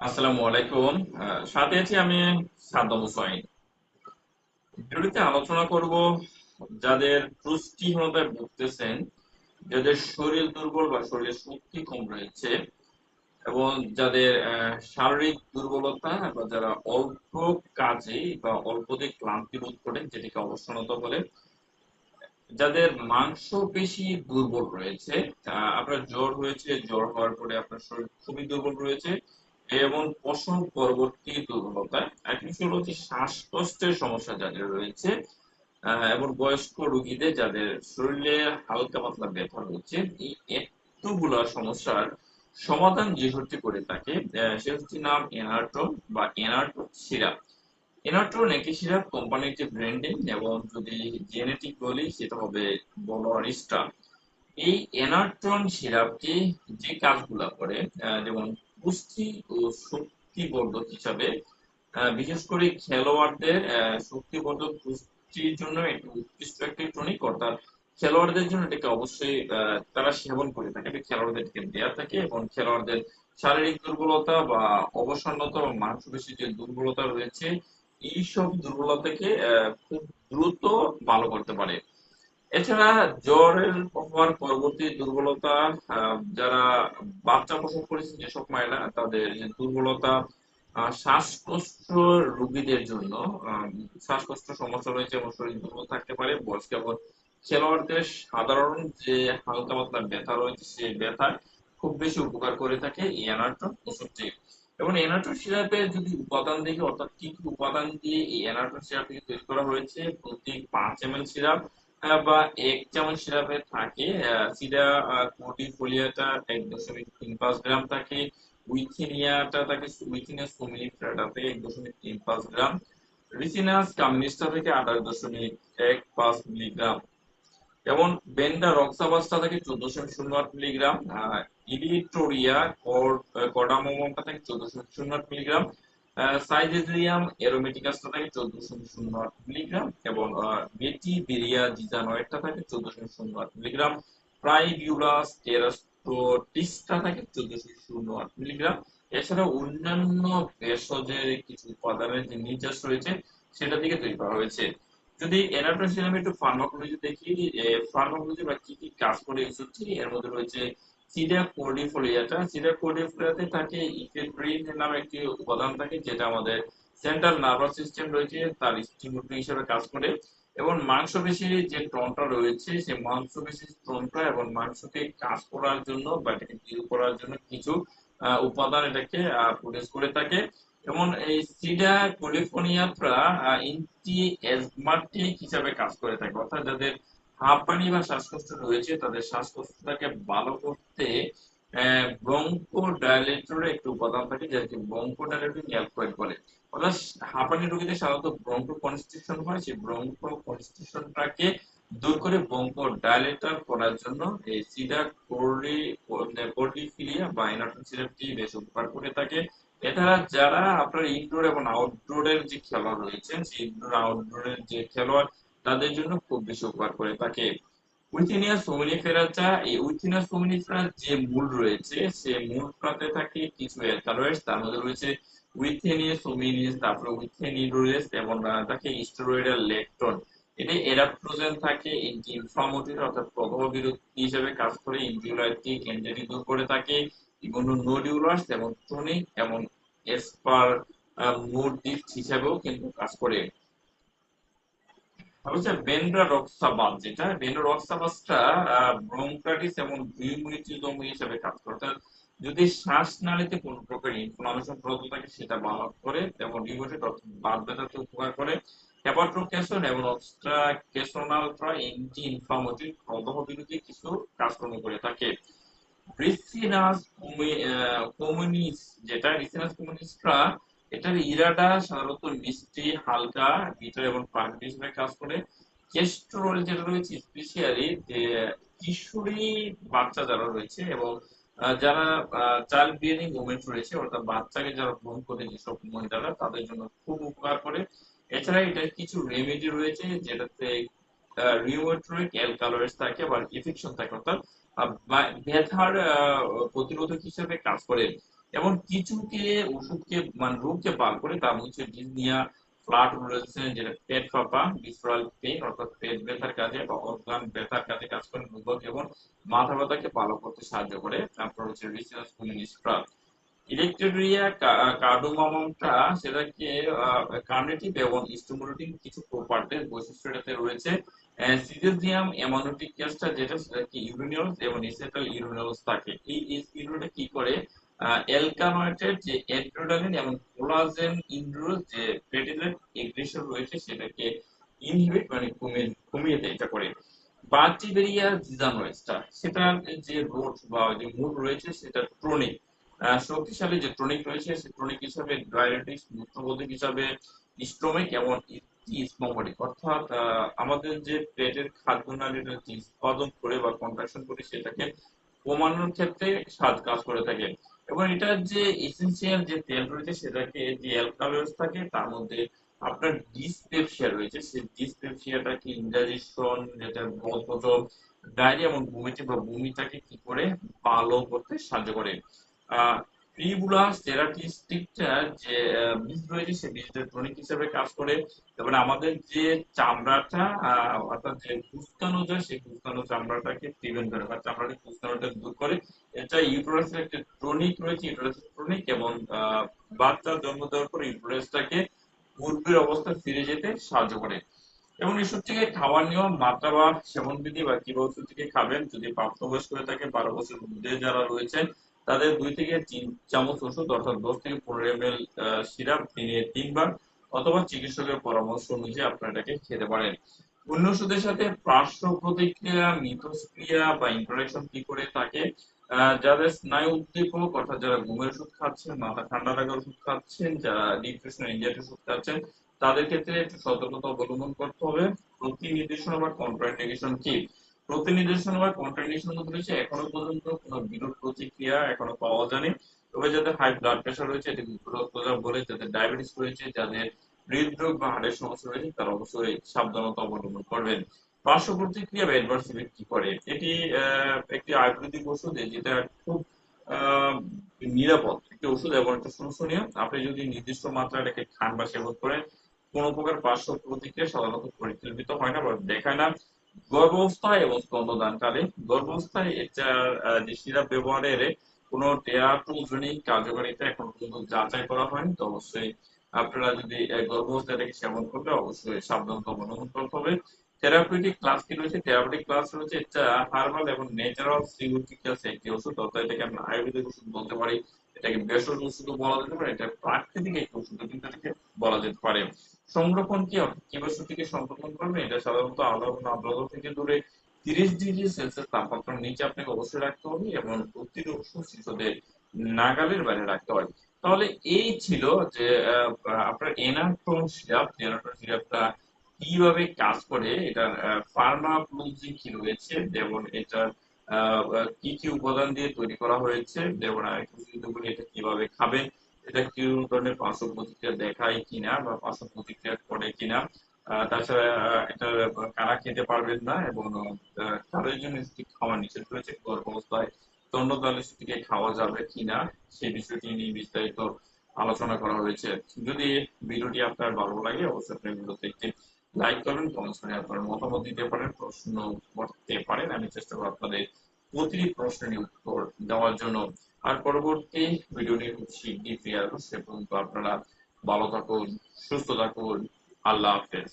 আসসালামু আলাইকুম। সাথে আছি আমি সাদ্দাম হুসাইন ভিডিওটিতে আলোচনা করব যাদের পুষ্টিহীনতায় ভুগতেছেন, যাদের শরীর দুর্বল বা শরীরে শক্তি কম রয়েছে এবং যাদের শারীরিক দুর্বলতা বা যারা অল্প কাজে বা অল্পতে ক্লান্তি বোধ করেন, যেটিকে অবসন্নতা বলে, যাদের মাংস পেশি দুর্বল রয়েছে আপনার জ্বর হয়েছে, জ্বর হওয়ার পরে আপনার শরীর খুবই দুর্বল রয়েছে এবং প্রসব পরবর্তী দুর্বলতা এক বিষয় হচ্ছে শ্বাসকষ্টের সমস্যা যাদের রয়েছে এবং বয়স্ক রোগীদের যাদের শরীরে হালকা পাতলা ব্যথা রয়েছে, এই এতগুলা সমস্যার সমাধান যে হচ্ছে করে থাকে সে হচ্ছে নাম এনার্টন বা এনার্টন সিরাপ এনার্টন একটি সিরাপ কোম্পানির যে ব্র্যান্ডিং এবং যদি জেনেটিক বলি, সেটা হবে বলোয়ার স্টার এই এনার্টন সিরাপটি যে কাজগুলা করে যেমন পুষ্টি ও শক্তিবর্ধক হিসাবে বিশেষ করে খেলোয়াড়দের শক্তিবর্ধক পুষ্টির জন্য একটি উৎকৃষ্ট একটি টনিক, অর্থাৎ খেলোয়াড়দের জন্য এটাকে অবশ্যই তারা সেবন করে থাকে, এটা খেলোয়াড়দেরকে দেয়া থাকে এবং খেলোয়াড়দের শারীরিক দুর্বলতা বা অবসন্নতা বা মাংসপেশির যে দুর্বলতা রয়েছে, এইসব দুর্বলতাকে খুব দ্রুত ভালো করতে পারে। এছাড়া জ্বরের হওয়ার পরবর্তী দুর্বলতা যারা বাচ্চা প্রসব করেছে যেসব মায়েরা, তাদের দুর্বলতা শ্বাসকষ্ট রোগীদের জন্য শ্বাসকষ্ট সমস্যা রয়েছে, এবং শরীর দুর্বল থাকতে পারে, বয়স্ক এবং খেলোয়াড়দের সাধারণ যে হালকা পাতলা ব্যথা রয়েছে সেই ব্যথা খুব বেশি উপকার করে থাকে এনার্টন ওষুধটি। এবং এনার্টন সিরাপে যদি উপাদান দেখি, অর্থাৎ কি কি উপাদান দিয়ে এই এনার্টন সিরাপটি তৈরি করা হয়েছে, প্রতি পাঁচ এম এল সিরাপ বা এক চামচ সিরাপে থাকে আহ, সিডা কোর্টিফোলিয়াটা এক দশমিক তিন পাঁচ গ্রাম থাকে উইথিনিয়াটা থাকে উইথিনিয়া সুমিনিফ্রাটাতে এক দশমিক তিন পাঁচ গ্রাম রিসিনাস কামিনিস্টা থেকে আঠাশ দশমিক এক পাঁচ মিলিগ্রাম। যেমন বেন্ডা রক্সাবাসটা থেকে চোদ্দ দশমিক শূন্য আট মিলিগ্রাম আহ, ইরিটোরিয়া কর্ডামোমটা থেকে চোদ্দ দশমিক শূন্য আট মিলিগ্রাম সাইজেরিয়াম এরোমেটিকাসটা থাকে চোদ্দ দশমিক শূন্য আট মিলিগ্রাম এবং বেটি বিরিয়া জিজানয়েডটা থাকে চোদ্দ শূন্য আট মিলিগ্রাম। প্রাইবিউলাস টেরাস্টোটিসটা থাকে শূন্য আট মিলিগ্রাম। এছাড়া অন্যান্য ভেষজের কিছু উপাদানের যে নির্যাস রয়েছে সেটা থেকে তৈরি করা হয়েছে। যদি এনার্টন সিরামে একটু ফার্মাকোলজি দেখি ফার্মাকোলজি বা কি কি কাজ করে এসেছি, এর মধ্যে রয়েছে সিডা কোর্ডিফোলিয়াটা সিডা কোর্ডিফোলিয়াতে থাকে ইফেব্রিন নামে একটি উপাদান থাকে, যেটা আমাদের সেন্ট্রাল নার্ভাস সিস্টেম রয়েছে, তার স্টিমুলেটর হিসেবে কাজ করে। এবং মাংসপেশির যে টনটা রয়েছে সেই মাংসপেশির টনটা এবং মাংসকে কাজ করার জন্য বা এটাকে ডিল করার জন্য কিছু উপাদান এটাকে প্রডিউস করে থাকে। এবং এই সিডা কোলিফোনিয়াটা ইন্টি অ্যাজমাটিক হিসাবে কাজ করে থাকে, অর্থাৎ যাদের হাঁপানি বা শ্বাসকষ্ট রয়েছে, তাদের শ্বাসকষ্টটাকে ভালো করতে ব্রঙ্কো ডায়ালেটরের একটি উপাদান থাকে, যাকে ব্রঙ্কো ডায়ালেটর অ্যালকয়েড বলে। অর্থাৎ হাঁপানি রোগীদের সাধারণত ব্রঙ্কো কনস্ট্রিকশন হয়। সেই ব্রঙ্কো কনস্ট্রিকশনটাকে দূর করে ব্রঙ্কো ডায়ালেটর করার জন্য এই সিডা কোর্ডি কোর্ডিফিলিয়া বা ইনার্টন সিরাপটি বেশ উপকার করে থাকে। এছাড়া যারা আপনার ইনডোর এবং আউটডোরের যে খেলোয়াড় রয়েছেন, সেই ইনডোর আউটডোরের যে খেলোয়াড় তাদের জন্য খুব বেশি উপকার করে থাকে। উইথিনিয়া সোমিনিফেরাটা এই উইথিনিয়া সোমিনিফেরার যে মূল রয়েছে, সে মূলটাতে থাকে কিছু অ্যালকালয়েডস তার মধ্যে রয়েছে উইথেনিয়া সোমিনিস তারপরে উইথেনিডোরেস এবং থাকে স্টেরয়েডাল লেকটন। এতে এরাপ্টোজেন থাকে, এন্টি ইনফ্লামেটরি অর্থাৎ প্রবাহ বিরোধী হিসেবে কাজ করে ইনফিউলাইটিক ইনজুরি দূর করে থাকে ইগোনো নোডিউলাস এবং টনিক, এবং এসপার মোডিফ হিসেবেও কিন্তু কাজ করে। হচ্ছে বেন্ডা রক্সাবাস যেটা এবং হিসেবে কাজ করে। যদি শ্বাসনালীতে কোনো প্রকার ইনফ্লামেশন প্রদত্ত থাকে, সেটা ভালো করে এবং বাত ব্যথাতে উপকার করে। হেপাটোকেশন এবং অবস্ট্রাকেশনালটা এন্টি ইনফ্লামেটরি প্রদাহ বিরোধী কিছু কাজকর্ম করে থাকে। রিসিনাস কমিউনিস যেটা রিসিনাস কমিউনিসটা এটার ইরাটা সাধারণত মিষ্টি, হালকা বিটার এবং হিসেবে কাজ করে। কেস্টোরল যেটা রয়েছে স্পেশালি যে কিশোরী বাচ্চা যারা রয়েছে এবং যারা চাইল্ড বিয়ারিং ওমেন রয়েছে, অর্থাৎ বাচ্চাকে যারা গ্রহণ করে যেসব মহিলারা, তাদের জন্য খুব উপকার করে। এছাড়া এটার কিছু রেমেডি রয়েছে যেটাতে রিউমেটরিক অ্যালকালয়েডস থাকে বা ইনফেকশন থাকে, অর্থাৎ ব্যথার প্রতিরোধক হিসেবে কাজ করে। এবং কিছুকে ওষুধকে মানে রোগকে বার করে তার মধ্যে ডিজনিয়া, ফ্লাট রয়েছে, যেটা পেট ফাঁপা বিসরাল পেন অর্থাৎ পেট ব্যথার কাজে বা অর্গান ব্যথার কাজে কাজ করে দুর্বল এবং মাথা ব্যথাকে ভালো করতে সাহায্য করে। তারপর হচ্ছে রিসার্চ স্ক্রাব ইলেকট্রিয়া কার্ডোমামটা সেটাকে কার্নেটিভ এবং স্টিমুলেটিং কিছু প্রপার্টির বৈশিষ্ট্য এটাতে রয়েছে। সিজেজিয়াম অ্যামানোটিক গ্যাসটা যেটা সেটা কি ইউরিনিয়ালস এবং ইসেটাল ইউরিনিয়ালস থাকে। এই ইউরিনটা কি করে? অ্যালকানয়েডের যে অ্যাড্রেনালিন এবং কোলাজেন ইন্ড্রোজ যে প্লেটেলেট এগ্রেশন রয়েছে, সেটাকে ইনহিবিট মানে কমিয়ে কমিয়ে দেয়, এটা করে। বার্টিবেরিয়া জিজানোয়েসটা সেটার যে রোড বা যে মূল রয়েছে, সেটা ট্রনিক শক্তিশালী যে টনিক রয়েছে সেই টনিক হিসাবে ডায়াবেটিস মূত্রবোধক হিসাবে স্টোমিক এবং স্মোমোটিক অর্থাৎ আমাদের যে পেটের খাদ্য নালীর যে উৎপাদন করে বা কন্ট্রাকশন করে, সেটাকে কমানোর ক্ষেত্রে সাজ কাজ করে থাকে। এবং এটার যে এসেন্সিয়াল যে তেল রয়েছে সেটাকে যে অ্যালকাল থাকে, তার মধ্যে আপনার ডিসপেপসিয়া রয়েছে। সেই ডিসপেপসিয়াটাকে ইনডাইজেশন যেটা বদহজম ডায়রিয়া এবং বমিতে বা বমিটাকে কি করে ভালো করতে সাহায্য করে। ট্রিবুলাস টেরাটিস্টিকটা যে বীজ রয়েছে, সেই বীজটা টনিক হিসেবে কাজ করে। এবং আমাদের যে চামড়াটা অর্থাৎ যে কুস্কানো যায়, সেই কুস্কানো চামড়াটাকে প্রিভেন্ট করে বা চামড়াটা কুস্কানোটা দূর করে। এটা ইউটোরাসের একটা টনিক রয়েছে, ইউটোরাসের টনিক এবং বাচ্চা জন্ম দেওয়ার পর ইউটোরাসটাকে পূর্বের অবস্থায় ফিরে যেতে সাহায্য করে। এবং এসব থেকে খাওয়ার নিয়ম মাত্রা বা সেবন বিধি বা কি ওষুধ থেকে খাবেন। যদি প্রাপ্তবয়স্ক হয়ে থাকে, বারো বছর মধ্যে যারা রয়েছেন তাদের দুই থেকে তিন চামচ ওষুধ, অর্থাৎ দশ থেকে পনেরো এম এল সিরাপ দিনে তিনবার অথবা চিকিৎসকের পরামর্শ অনুযায়ী আপনারা এটাকে খেতে পারেন। অন্য ওষুধের সাথে পার্শ্ব প্রতিক্রিয়া, মিথস্ক্রিয়া বা ইন্টারাকশন কি করে থাকে? যাদের স্নায়ু উদ্দীপক, অর্থাৎ যারা ঘুমের ওষুধ খাচ্ছেন, মাথা ঠান্ডা লাগার ওষুধ খাচ্ছেন, যারা ডিপ্রেশন এনজাইটি ওষুধ খাচ্ছেন, তাদের ক্ষেত্রে একটু সতর্কতা অবলম্বন করতে হবে। প্রতি নির্দেশনা বা কন্ট্রাইন্ডিকেশন কি? প্রতি নির্দেশনা বা কন্ট্রাইন্ডিকেশন মধ্যে রয়েছে, এখনও পর্যন্ত কোনো বিরূপ প্রতিক্রিয়া এখনও পাওয়া যায়নি। তবে যাদের হাই ব্লাড প্রেশার রয়েছে এটি রক্তচাপ বলে যাদের ডায়াবেটিস রয়েছে, যাদের হৃদরোগ বা হাড়ের সমস্যা রয়েছে, তারা অবশ্যই সাবধানতা অবলম্বন করবেন। পার্শ্ব প্রতিক্রিয়া বা অ্যাডভার্স ইফেক্ট কি করে? এটি একটি আয়ুর্বেদিক ওষুধ, যেটা খুব নিরাপদ। একটি ওষুধ এবং একটা শুনশনীয় আপনি যদি নির্দিষ্ট মাত্রায় এটাকে খান বা সেবন করেন, কোনো প্রকার পার্শ্ব প্রতিক্রিয়া সাধারণত পরিকল্পিত হয় না বা দেখায় না। গর্ভাবস্থায় এবং স্তন্যদানকালে গর্ভাবস্থায় এটা যে সিরাপ ব্যবহারের কোনো টেরাটোজেনিক কার্যকারিতা এখন পর্যন্ত যাচাই করা হয়নি, তো অবশ্যই আপনারা যদি গর্ভাবস্থায় এটাকে সেবন করলে অবশ্যই সাবধানতা অবলম্বন করতে হবে। থেরাপিউটিক ক্লাস কি রয়েছে? থেরাপিউটিক ক্লাস রয়েছে এটা হার্বাল এবং ন্যাচারাল একটি ওষুধ, অর্থাৎ এটাকে আমরা আয়ুর্বেদিক ওষুধ বলতে পারি। এটাকে ভেষজ ওষুধও বলা যেতে পারে, এটা প্রাকৃতিক একটি ওষুধ কিন্তু এটাকে বলা যেতে পারে। সংরক্ষণ কি? কীভাবে থেকে সংরক্ষণ করবেন? এটা সাধারণত আলো আর্দ্রতা থেকে দূরে তিরিশ ডিগ্রি সেলসিয়াস তাপমাত্রার নিচে আপনাকে অবশ্যই রাখতে হবে এবং ওষুধ শিশুদের নাগালের বাইরে রাখতে হয় তাহলে এই ছিল যে আপনার এনাট্রন সিরাপ এনাট্রন সিরাপটা কীভাবে কাজ করে এটার ফার্মাকোলজি কি রয়েছে, যেমন এটার কি কি উপাদান দিয়ে তৈরি করা হয়েছে, যেমন এটা কীভাবে খাবেন এটা কি ধরনের পার্শ্ব প্রতিক্রিয়া দেখায় কিনা বা পার্শ্ব প্রতিক্রিয়া করে কিনা তাছাড়া এটা কারা খেতে পারবেন না এবং তাদের জন্য খাওয়া নিষেধ রয়েছে সেটিকে খাওয়া যাবে কিনা, সেই বিষয়টি নিয়ে বিস্তারিত আলোচনা করা হয়েছে। যদি ভিডিওটি আপনার ভালো লাগে, অবশ্যই আপনি ভিডিওতে একটি লাইক করবেন কমেন্টস আপনার মতামত দিতে পারেন, প্রশ্ন করতে পারেন। আমি চেষ্টা করব আপনাদের প্রতিটি প্রশ্নের উত্তর দেওয়ার জন্য। আর পরবর্তী ভিডিও নিয়ে শীঘ্রই ফিরে আসব সে পর্যন্ত আপনারা ভালো থাকুন, সুস্থ থাকুন। আল্লাহ হাফেজ।